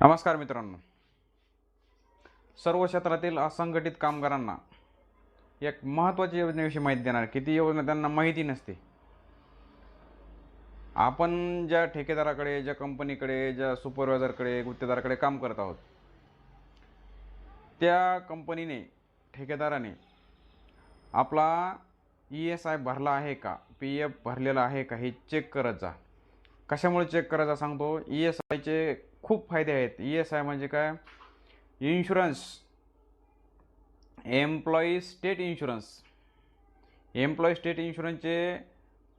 नमस्कार मित्रांनो. सर्व क्षेत्रातील असंघटित कामगारांना एक महत्त्वाची योजनेविषयी माहिती देणार. किती योजना त्यांना माहिती नसते. आपण ज्या ठेकेदाराकडे ज्या कंपनीकडे ज्या सुपरवायझरकडे गुत्तेदाराकडे काम करत आहोत त्या कंपनीने ठेकेदाराने आपला ई एस आय भरला आहे का? पी एफ भरलेला आहे का? हे चेक करत जा. कशामुळे चेक करायचा सांगतो? ई एस आयचे खूप फायदे आहेत. ई एस आय म्हणजे काय? Insurance employee state insurance employee state इन्शुरन्सचे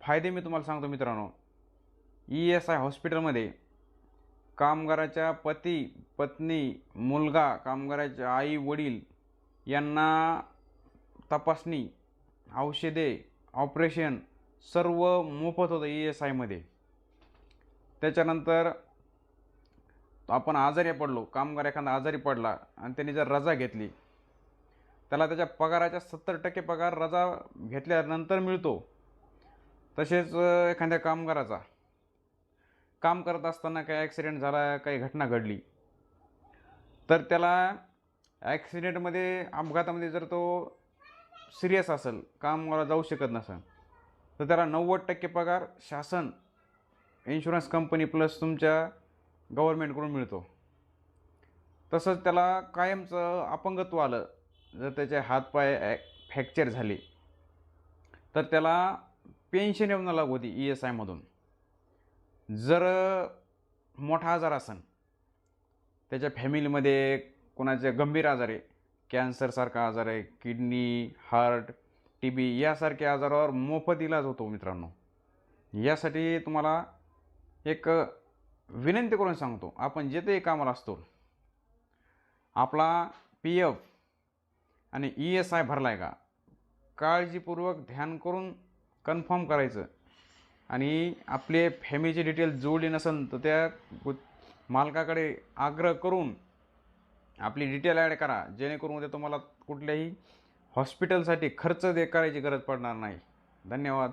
फायदे मी तुम्हाला सांगतो मित्रांनो. ई एस आय हॉस्पिटलमध्ये कामगाराच्या पती पत्नी मुलगा कामगाराच्या आई वडील यांना तपासणी औषधे ऑपरेशन सर्व मोफत होतं ई एस आयमध्ये त्याच्यानंतर आपण आजारी पडलो कामगार एखादा आजारी पडला आणि त्यांनी जर रजा घेतली त्याला त्याच्या पगाराच्या सत्तर टक्के पगार रजा घेतल्यानंतर मिळतो. तसेच एखाद्या कामगाराचा. काम करत असताना काही ॲक्सिडेंट झाला काही घटना घडली तर त्याला ॲक्सिडेंटमध्ये अपघातामध्ये जर तो सिरियस असेल कामाला जाऊ शकत नसेल तर त्याला नव्वद टक्के पगार शासन इन्शुरन्स कंपनी प्लस तुमच्या गव्हर्मेंटकडून मिळतो. तसंच त्याला कायमचं अपंगत्व आलं जर त्याचे हातपाय फ्रॅक्चर झाले तर त्याला पेन्शन येऊन लागू होती ई एस आयमधून जर मोठा आजार असन त्याच्या फॅमिलीमध्ये कोणाचे गंभीर आजार आहे कॅन्सरसारखा आजार आहे किडनी हार्ट टी बी यासारख्या आजारावर मोफत इलाज होतो मित्रांनो. यासाठी तुम्हाला एक विनंती करून सांगतो. आपण जिथेही कामाला असतो आपला पी एफ आणि ई एस आय भरला आहे का? काळजीपूर्वक ध्यान करून कन्फर्म करायचं. आणि आपले फॅमिलीचे डिटेल जोडली नसेल तर त्या मालकाकडे आग्रह करून आपली डिटेल ॲड करा. जेणेकरून उद्या तुम्हाला कुठल्याही हॉस्पिटलसाठी खर्च दे करायची गरज पडणार नाही. धन्यवाद.